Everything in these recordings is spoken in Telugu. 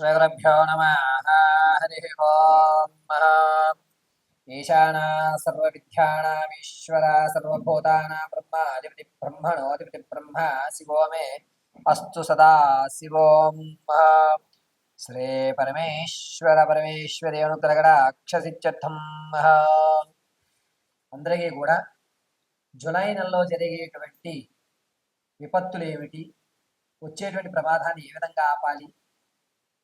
శ్రీగురుభ్యో నమ హరి ఓం ఈశానా సర్వవిద్యానామీశ్వర సర్వభూతానాం బ్రహ్మాధిపతి బ్రహ్మణోధిపతి బ్రహ్మ శివో మే అస్తు సదా శివోం శ్రీ పరమేశ్వర పరమేశ్వరి అనుగ్రగడ అక్షసిత్యర్థం అందరికీ కూడా జులై నెలలో జరిగేటువంటి విపత్తులు ఏమిటి వచ్చేటువంటి ప్రమాదాన్ని ఏ విధంగా ఆపాలి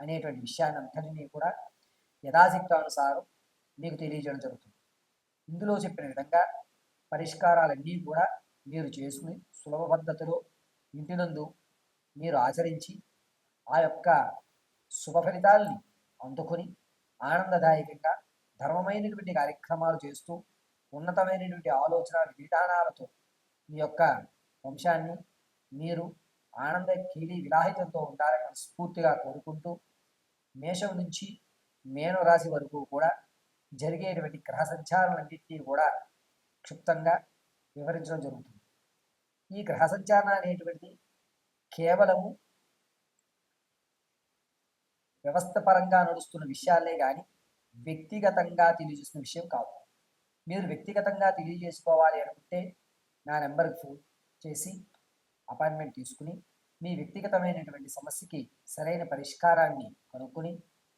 అనేటువంటి విషయాన్నంతటినీ కూడా యథాశక్తానుసారం మీకు తెలియజేయడం జరుగుతుంది. ఇందులో చెప్పిన విధంగా పరిష్కారాలన్నీ కూడా మీరు చేసుకుని సులభ పద్ధతిలో ఇంటినందు మీరు ఆచరించి ఆ యొక్క శుభ ఫలితాల్ని అందుకొని ఆనందదాయకంగా ధర్మమైనటువంటి కార్యక్రమాలు చేస్తూ ఉన్నతమైనటువంటి ఆలోచన విధానాలతో మీ యొక్క వంశాన్ని మీరు ఆనంద కీలి విలాహితంతో ఉండాలని స్ఫూర్తిగా కోరుకుంటూ మేషం నుంచి మేను రాశి వరకు కూడా జరిగేటువంటి గ్రహ సంచారాలన్నింటినీ కూడా క్షుప్తంగా వివరించడం జరుగుతుంది. ఈ గ్రహ సంచారణ అనేటువంటిది కేవలము వ్యవస్థ పరంగా నడుస్తున్న విషయాలే కానీ వ్యక్తిగతంగా తెలియజేస్తున్న విషయం కాదు. మీరు వ్యక్తిగతంగా తెలియజేసుకోవాలి అనుకుంటే నా నెంబర్కి ఫోన్ చేసి అపాయింట్మెంట్ తీసుకుని మీ వ్యక్తిగతమైనటువంటి సమస్యకి సరైన పరిష్కారాన్ని కనుక్కొని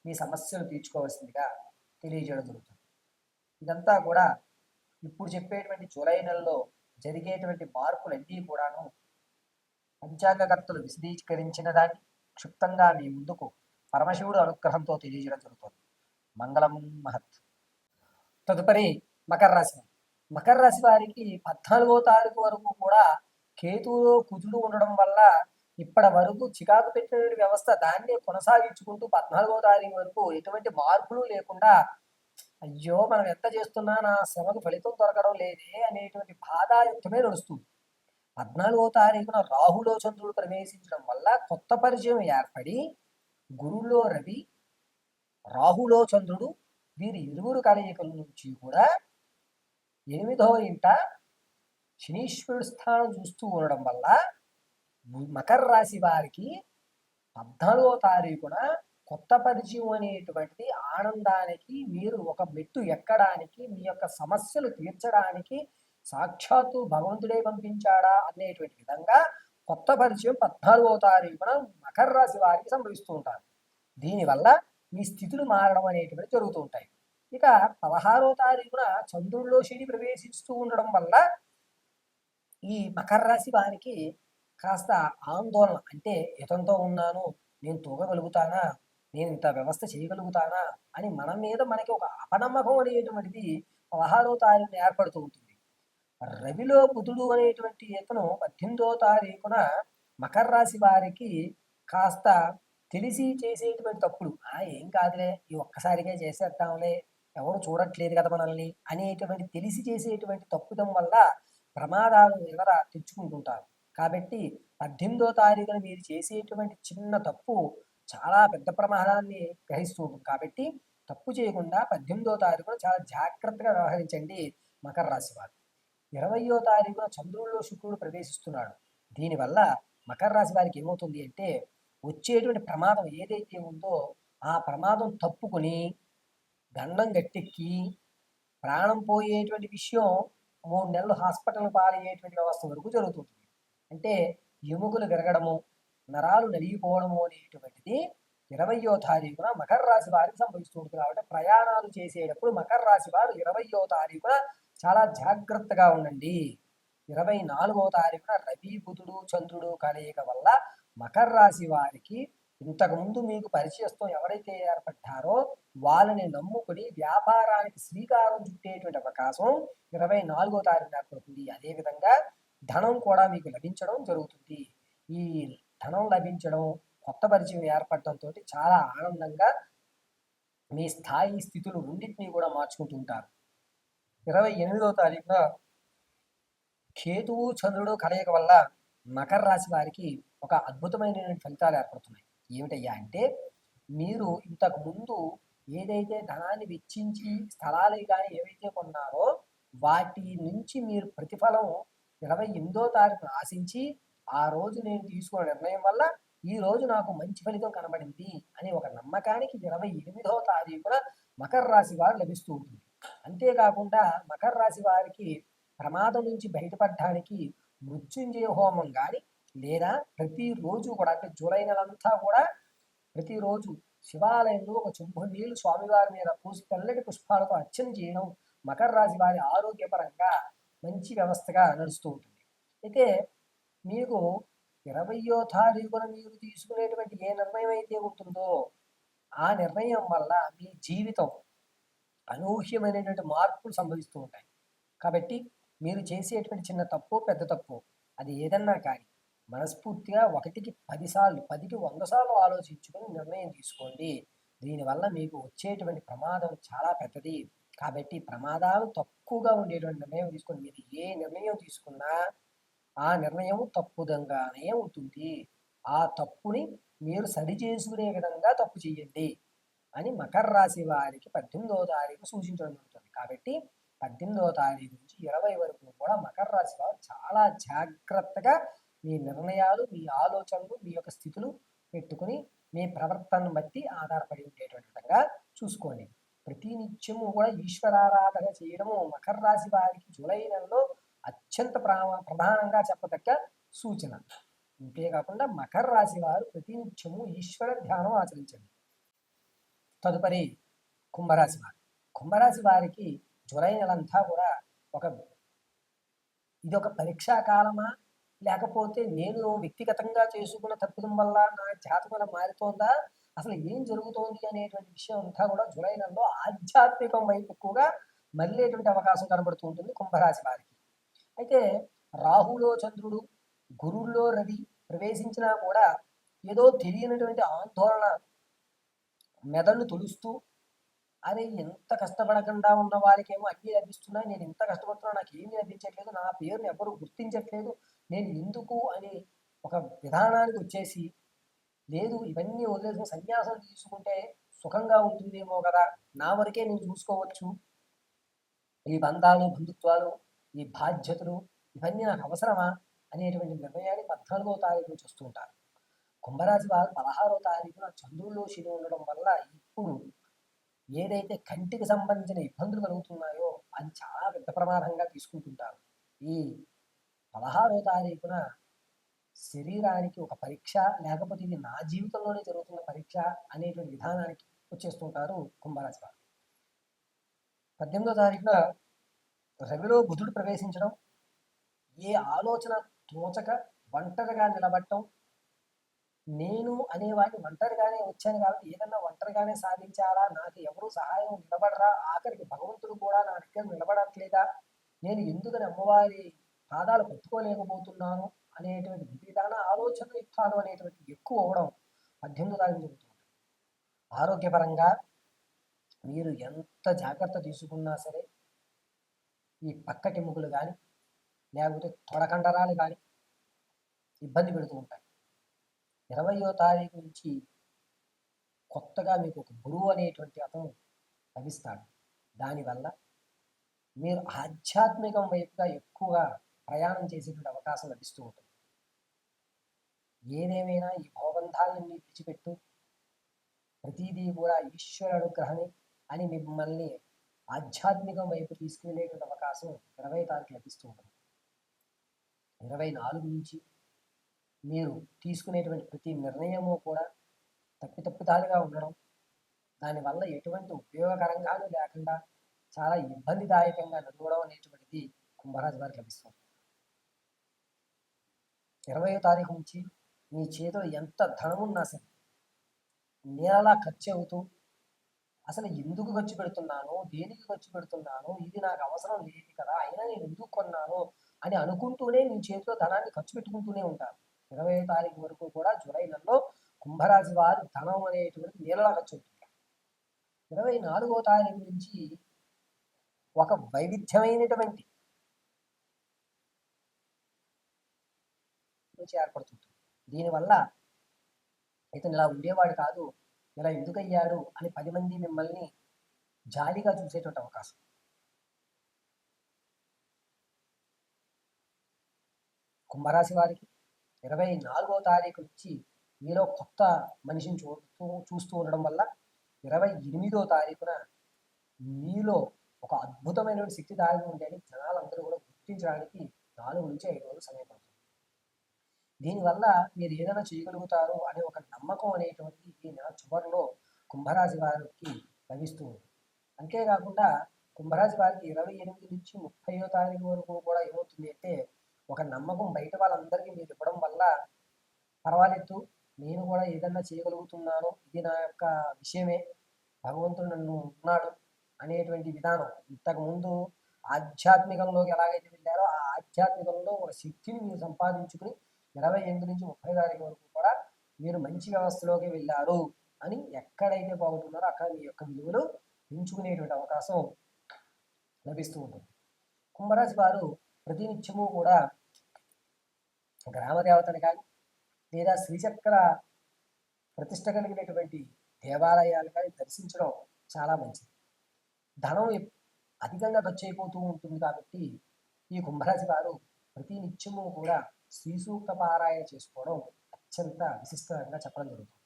మీ సమస్యలు తీర్చుకోవాల్సిందిగా తెలియజేయడం జరుగుతుంది. ఇదంతా కూడా ఇప్పుడు చెప్పేటువంటి జూలై నెలలో జరిగేటువంటి మార్పులన్నీ కూడాను పంచాంగకర్తలు విశదీకరించిన దాన్ని క్షుప్తంగా మీ ముందుకు పరమశివుడు అనుగ్రహంతో తెలియజేయడం జరుగుతుంది. మంగళం మహత్. తదుపరి మకర రాశి. మకర రాశి వారికి పద్నాలుగో తారీఖు వరకు కూడా కేతువులో కుజుడు ఉండడం వల్ల ఇప్పటి వరకు చికాకు పెట్టిన వ్యవస్థ దాన్ని కొనసాగించుకుంటూ పద్నాలుగో తారీఖు వరకు ఎటువంటి మార్పులు లేకుండా అయ్యో మనం ఎంత చేస్తున్నా నా శ్రమకు ఫలితం దొరకడం లేదే అనేటువంటి బాధాయుక్తమే నడుస్తుంది. పద్నాలుగో తారీఖున రాహులో చంద్రుడు ప్రవేశించడం వల్ల కొత్త పరిచయం ఏర్పడి గురువులో రవి రాహులో చంద్రుడు వీరి ఇరువురు కలయికల నుంచి కూడా ఎనిమిదో ఇంట శనీశ్వరుడు స్థానం చూస్తూ ఉండడం వల్ల మకర రాశి వారికి పద్నాలుగో తారీఖున కొత్త పరిచయం అనేటువంటిది ఆనందానికి మీరు ఒక మెట్టు ఎక్కడానికి మీ యొక్క సమస్యలు తీర్చడానికి సాక్షాత్తు భగవంతుడే పంపించాడా అనేటువంటి విధంగా కొత్త పరిచయం పద్నాలుగో తారీఖున మకర రాశి వారికి సంభవిస్తూ ఉంటారు. దీనివల్ల మీ స్థితులు మారడం అనేటువంటి జరుగుతూ ఉంటాయి. ఇక పదహారో తారీఖున చంద్రుడిలో శని ప్రవేశిస్తూ ఉండడం వల్ల ఈ మకర రాశి వారికి కాస్త ఆందోళన అంటే ఇతంతో ఉన్నాను నేను తూగగలుగుతానా నేను ఇంత వ్యవస్థ చేయగలుగుతానా అని మన మీద మనకి ఒక అపనమ్మకం అనేటువంటిది పదహారో తారీఖున ఏర్పడుతూ ఉంటుంది. రవిలో బుధుడు అనేటువంటి ఇతను పద్దెనిమిదో తారీఖున మకర రాశి వారికి కాస్త తెలిసి చేసేటువంటి తప్పుడు ఆ ఏం కాదులే ఈ ఒక్కసారిగా చేసేద్దాంలే ఎవరు చూడట్లేదు కదా మనల్ని అనేటువంటి తెలిసి చేసేటువంటి తప్పుదం వల్ల ప్రమాదాలు నిలర తెచ్చుకుంటుంటారు. కాబట్టి పద్దెనిమిదో తారీఖున మీరు చేసేటువంటి చిన్న తప్పు చాలా పెద్ద ప్రమాదాన్ని గ్రహిస్తూ ఉంటుంది కాబట్టి తప్పు చేయకుండా పద్దెనిమిదో తారీఖున చాలా జాగ్రత్తగా వ్యవహరించండి మకర రాశి వారు. ఇరవయో తారీఖున చంద్రుల్లో శుక్రుడు ప్రవేశిస్తున్నాడు. దీనివల్ల మకర రాశి వారికి ఏమవుతుంది అంటే వచ్చేటువంటి ప్రమాదం ఏదైతే ఉందో ఆ ప్రమాదం తప్పుకొని గండం గట్టెక్కి ప్రాణం పోయేటువంటి విషయం మూడు నెలలు హాస్పిటల్ పాలయ్యేటువంటి వ్యవస్థ వరకు జరుగుతుంది. అంటే ఎముకలు విరగడము నరాలు నలిగిపోవడము అనేటువంటిది ఇరవయో తారీఖున మకర రాశి వారికి సంభవిస్తుంది కాబట్టి ప్రయాణాలు చేసేటప్పుడు మకర రాశి వారు ఇరవయో తారీఖున చాలా జాగ్రత్తగా ఉండండి. ఇరవై నాలుగవ తారీఖున రవి బుధుడు చంద్రుడు కలయిక వల్ల మకర రాశి వారికి ఇంతకుముందు మీకు పరిచయస్తో ఎవరైతే ఏర్పడ్డారో వాళ్ళని నమ్ముకుని వ్యాపారానికి శ్రీకారం చుట్టేటువంటి అవకాశం ఇరవై నాలుగో తారీఖున ఏర్పడుతుంది అదేవిధంగా ధనం కూడా మీకు లభించడం జరుగుతుంది. ఈ ధనం లభించడం కొత్త పరిచయం ఏర్పడటంతో చాలా ఆనందంగా మీ స్థాయి స్థితులు రెండింటినీ కూడా మార్చుకుంటూ ఉంటారు. ఇరవై ఎనిమిదో తారీఖున కేతువు చంద్రుడు కలయిక వల్ల మకర రాశి వారికి ఒక అద్భుతమైన ఫలితాలు ఏర్పడుతున్నాయి. ఏమిటయ్యా అంటే మీరు ఇంతకు ముందు ఏదైతే ధనాన్ని వెచ్చించి స్థలాలు కానీ ఏవైతే కొన్నారో వాటి నుంచి మీరు ప్రతిఫలం ఇరవై ఎనిమిదో తారీఖున ఆశించి ఆ రోజు నేను తీసుకున్న నిర్ణయం వల్ల ఈ రోజు నాకు మంచి ఫలితం కనబడింది అనే ఒక నమ్మకానికి ఇరవై ఎనిమిదవ తారీఖున మకర రాశి వారు లభిస్తూ ఉంటుంది. అంతేకాకుండా మకర రాశి వారికి ప్రమాదం నుంచి బయటపడడానికి మృత్యుంజయ హోమం కానీ లేదా ప్రతిరోజు కూడా అంటే జూలై నెలంతా కూడా ప్రతిరోజు శివాలయంలో ఒక చెంబు నీళ్ళు స్వామివారి మీద పూసి తెల్లటి పుష్పాలతో అర్చన చేయడం మకర రాశి వారి ఆరోగ్యపరంగా మంచి వ్యవస్థగా నడుస్తూ ఉంటుంది. అయితే మీకు ఇరవయో తారీఖున మీరు తీసుకునేటువంటి ఏ నిర్ణయం అయితే ఉంటుందో ఆ నిర్ణయం వల్ల మీ జీవితం అనూహ్యమైనటువంటి మార్పులు సంభవిస్తూ ఉంటాయి. కాబట్టి మీరు చేసేటువంటి చిన్న తప్పు పెద్ద తప్పు అది ఏదన్నా కానీ మనస్ఫూర్తిగా ఒకటికి పదిసార్లు పదికి వంద సార్లు ఆలోచించుకొని నిర్ణయం తీసుకోండి. దీనివల్ల మీకు వచ్చేటువంటి ప్రమాదం చాలా పెద్దది. కాబట్టి ప్రమాదాలు తక్కువగా ఉండేటువంటి నిర్ణయం తీసుకొని మీరు ఏ నిర్ణయం తీసుకున్నా ఆ నిర్ణయం తప్పుదంగానే ఉంటుంది. ఆ తప్పుని మీరు సరి చేసుకునే విధంగా తప్పు చేయండి అని మకర రాశి వారికి పద్దెనిమిదవ తారీఖు సూచించడం జరుగుతుంది. కాబట్టి పద్దెనిమిదవ తారీఖు నుంచి ఇరవై వరకు కూడా మకర రాశి వారు చాలా జాగ్రత్తగా మీ నిర్ణయాలు మీ ఆలోచనలు మీ యొక్క స్థితులు పెట్టుకుని మీ ప్రవర్తనను బట్టి ఆధారపడి ఉండేటువంటి విధంగా చూసుకోండి. ప్రతి నిత్యము కూడా ఈశ్వరారాధన చేయడము మకర రాశి వారికి జూలై నెలలో అత్యంత ప్రా ప్రధానంగా చెప్పదగ్గ సూచన. అంతేకాకుండా మకర రాశి వారు ప్రతినిత్యము ఈశ్వర ధ్యానం ఆచరించండి. తదుపరి కుంభరాశి వారు. కుంభరాశి వారికి జూలై నెలంతా కూడా ఒక ఇది ఒక పరీక్షా కాలమా? లేకపోతే నేను వ్యక్తిగతంగా చేసుకున్న తప్పిదం వల్ల నా జాతకం మారుతోందా? అసలు ఏం జరుగుతోంది అనేటువంటి విషయం అంతా కూడా జూలై నెలలో ఆధ్యాత్మికం వైపు ఎక్కువగా మళ్ళేటువంటి అవకాశం కనబడుతూ ఉంటుంది కుంభరాశి వారికి. అయితే రాహులో చంద్రుడు గురువుల్లో రవి ప్రవేశించినా కూడా ఏదో తెలియనటువంటి ఆందోళన మెదడును తొలుస్తూ అరే ఎంత కష్టపడకుండా ఉన్న వారికేమో అన్నీ లభిస్తున్నాయి నేను ఎంత కష్టపడుతున్నా నాకు ఏమీ లభించట్లేదు నా పేరుని ఎవరు గుర్తించట్లేదు నేను ఎందుకు అని ఒక విధానానికి వచ్చేసి లేదు ఇవన్నీ వదిలేసిన సన్యాసం తీసుకుంటే సుఖంగా ఉంటుందేమో కదా నా వరకే నేను చూసుకోవచ్చు. ఈ బంధాలు బంధుత్వాలు ఈ బాధ్యతలు ఇవన్నీ నాకు అవసరమా అనేటువంటి నిర్ణయాన్ని పద్నాలుగో తారీఖు నుంచి వస్తుంటారు కుంభరాశి వారు పదహారో తారీఖున చంద్రుల్లో శని ఉండడం వల్ల ఇప్పుడు ఏదైతే కంటికి సంబంధించిన ఇబ్బందులు కలుగుతున్నాయో అది చాలా పెద్ద ప్రమాదంగా తీసుకుంటుంటారు. ఈ పదహారో తారీఖున శరీరానికి ఒక పరీక్ష లేకపోతే ఇది నా జీవితంలోనే జరుగుతున్న పరీక్ష అనేటువంటి విధానానికి వచ్చేస్తుంటారు కుంభరాశి వారు. పద్దెనిమిదో తారీఖున రవిలో బుధుడు ప్రవేశించడం ఏ ఆలోచన తోచక ఒంటరిగా నిలబడటం నేను అనేవాడిని ఒంటరిగానే వచ్చాను కాబట్టి ఏదన్నా ఒంటరిగానే సాధించాలా నాకు ఎవరు సహాయం నిలబడరా ఆఖరికి భగవంతుడు కూడా నా దగ్గర నిలబడట్లేదా నేను ఎందుకని అమ్మవారి పాదాలు పట్టుకోలేకపోతున్నాను అనేటువంటి విపరీతమైన ఆలోచన యుక్తాలు అనేటువంటి ఎక్కువ అవడం పద్దెనిమిది దాకా జరుగుతుంది. ఆరోగ్యపరంగా మీరు ఎంత జాగ్రత్త తీసుకున్నా సరే ఈ పక్కటెముకలు కానీ లేకపోతే తొడకండరాలు కానీ ఇబ్బంది పెడుతూ ఉంటాయి. ఇరవయో తారీఖు నుంచి కొత్తగా మీకు ఒక గురువు అనేటువంటి అతను లభిస్తాడు. దానివల్ల మీరు ఆధ్యాత్మికం వైపుగా ఎక్కువగా ప్రయాణం చేసేటువంటి అవకాశం లభిస్తూ ఉంటుంది. ఏదేమైనా ఈ భోబంధాలన్నీ విడిచిపెట్టు. ప్రతిదీ కూడా ఈశ్వర అనుగ్రహమే అని మిమ్మల్ని ఆధ్యాత్మికం వైపు తీసుకువెళ్ళేటువంటి అవకాశం ఇరవై తారీఖు లభిస్తూ ఉంటుంది. ఇరవై నాలుగు నుంచి మీరు తీసుకునేటువంటి ప్రతి నిర్ణయము కూడా తప్పితప్పితాలుగా ఉండడం దానివల్ల ఎటువంటి ఉపయోగకరంగానూ లేకుండా చాలా ఇబ్బందిదాయకంగా నడవడం అనేటువంటిది కుంభరాజు వారికి లభిస్తుంది. ఇరవయో తారీఖు నుంచి మీ చేతిలో ఎంత ధనం ఉన్నా సరే నేలలా ఖర్చు అవుతూ అసలు ఎందుకు ఖర్చు పెడుతున్నాను దేనికి ఖర్చు పెడుతున్నాను ఇది నాకు అవసరం లేదు కదా అయినా నేను ఎందుకు కొన్నాను అని అనుకుంటూనే మీ చేతిలో ధనాన్ని ఖర్చు పెట్టుకుంటూనే ఉంటారు. ఇరవై తారీఖు వరకు కూడా జూలై నెలలో కుంభరాశి వారి ధనం అనేటువంటి నీళ్ళలా ఖర్చు అవుతుంది ఇరవై నాలుగో తారీఖు నుంచి ఒక వైవిధ్యమైనటువంటి నుంచి ఏర్పడుతుంది దీనివల్ల ఇతను ఇలా ఉండేవాడు కాదు ఇలా ఎందుకయ్యాడు అని పది మంది మిమ్మల్ని జాలిగా చూసేటువంటి అవకాశం. కుంభరాశి వారికి ఇరవై నాలుగో తారీఖు నుంచి మీలో కొత్త మనిషిని చూస్తూ చూస్తూ ఉండడం వల్ల ఇరవై ఎనిమిదో తారీఖున మీలో ఒక అద్భుతమైనటువంటి శక్తి దాగి ఉండేది జనాలందరూ కూడా గుర్తించడానికి నాలుగు నుంచి ఐదు రోజులు సమయం దీనివల్ల మీరు ఏదైనా చేయగలుగుతారు అనే ఒక నమ్మకం అనేటువంటిది ఈ నెల చివరిలో కుంభరాశి వారికి లభిస్తూ ఉంది. అంతేకాకుండా కుంభరాశి వారికి ఇరవై ఎనిమిది నుంచి ముప్పయో తారీఖు వరకు కూడా ఏమవుతుంది అంటే ఒక నమ్మకం బయట వాళ్ళందరికీ మీరు ఇవ్వడం వల్ల పర్వాలేదు నేను కూడా ఏదన్నా చేయగలుగుతున్నాను ఇది నా యొక్క విషయమే భగవంతుడు నన్ను ఉన్నాడు అనేటువంటి విధానం. ఇంతకుముందు ఆధ్యాత్మికంలోకి ఎలాగైతే వెళ్ళారో ఆ ఆధ్యాత్మికంలో ఒక శక్తిని మీరు సంపాదించుకుని ఇరవై ఎనిమిది నుంచి ముప్పై తారీఖు వరకు కూడా మీరు మంచి వ్యవస్థలోకి వెళ్ళారు అని ఎక్కడైతే బాగుంటున్నారో అక్కడ మీ యొక్క విలువలు పెంచుకునేటువంటి అవకాశం లభిస్తూ ఉంటుంది. కుంభరాశి వారు ప్రతినిత్యము కూడా గ్రామదేవతని కానీ లేదా శ్రీచక్ర ప్రతిష్ట కలిగినటువంటి దేవాలయాలు కానీ దర్శించడం చాలా మంచిది. ధనం అధికంగా ఖర్చు అయిపోతూ ఉంటుంది కాబట్టి ఈ కుంభరాశి వారు ప్రతి నిత్యము కూడా శ్రీ సూక్త పారాయణ చేసుకోవడం అత్యంత విశిష్టంగా చెప్పడం జరుగుతుంది.